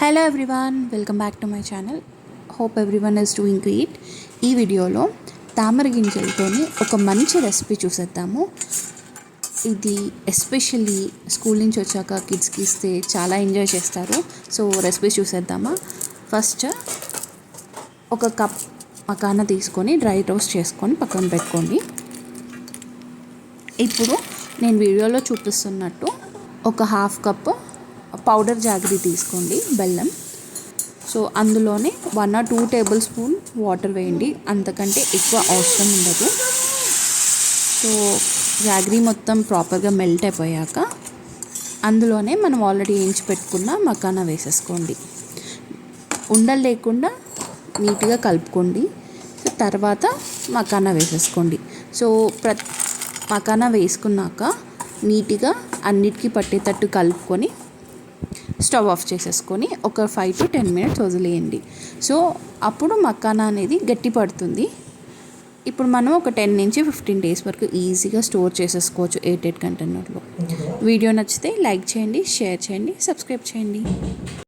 Hello everyone welcome back to my channel hope everyone is doing great ఈ వీడియోలో తామర గింజలతోని ఒక మంచి రెసిపీ చూసేద్దాము. ఇది ఎస్పెషల్లీ స్కూల్ నుంచి వచ్చాక కిడ్స్కి ఇస్తే చాలా ఎంజాయ్ చేస్తారు. సో రెసిపీ చూసేద్దామా? ఫస్ట్ ఒక కప్ మకాన తీసుకొని డ్రై రోస్ట్ చేసుకొని పక్కన పెట్టుకోండి. ఇప్పుడు నేను వీడియోలో చూపిస్తున్నట్టు ఒక హాఫ్ కప్ పౌడర్ జాగ్రీ తీసుకోండి బెల్లం. సో అందులోనే one or two tablespoon water వేయండి. అంతకంటే ఎక్కువ అవసరం ఉండదు. సో జాగ్రీ మొత్తం ప్రాపర్గా మెల్ట్ అయిపోయాక అందులోనే మనం ఆల్రెడీ వేయించి పెట్టుకున్న మకానా వేసేసుకోండి. ఉండలు లేకుండా నీట్గా కలుపుకోండి. తర్వాత మకానా వేసేసుకోండి. సో ప్ర మకానా వేసుకున్నాక నీట్గా అన్నిటికీ పట్టేటట్టు కలుపుకొని స్టవ్ ఆఫ్ చేసేసుకొని ఒక ఫైవ్ టు టెన్ మినిట్స్ వదిలేయండి. సో అప్పుడు మకానా అనేది గట్టి పడుతుంది. ఇప్పుడు మనం ఒక టెన్ నుంచి ఫిఫ్టీన్ డేస్ వరకు ఈజీగా స్టోర్ చేసేసుకోవచ్చు ఎయిట్ ఎయిట్ కంటైనర్లో వీడియో నచ్చితే లైక్ చేయండి షేర్ చేయండి సబ్స్క్రైబ్ చేయండి.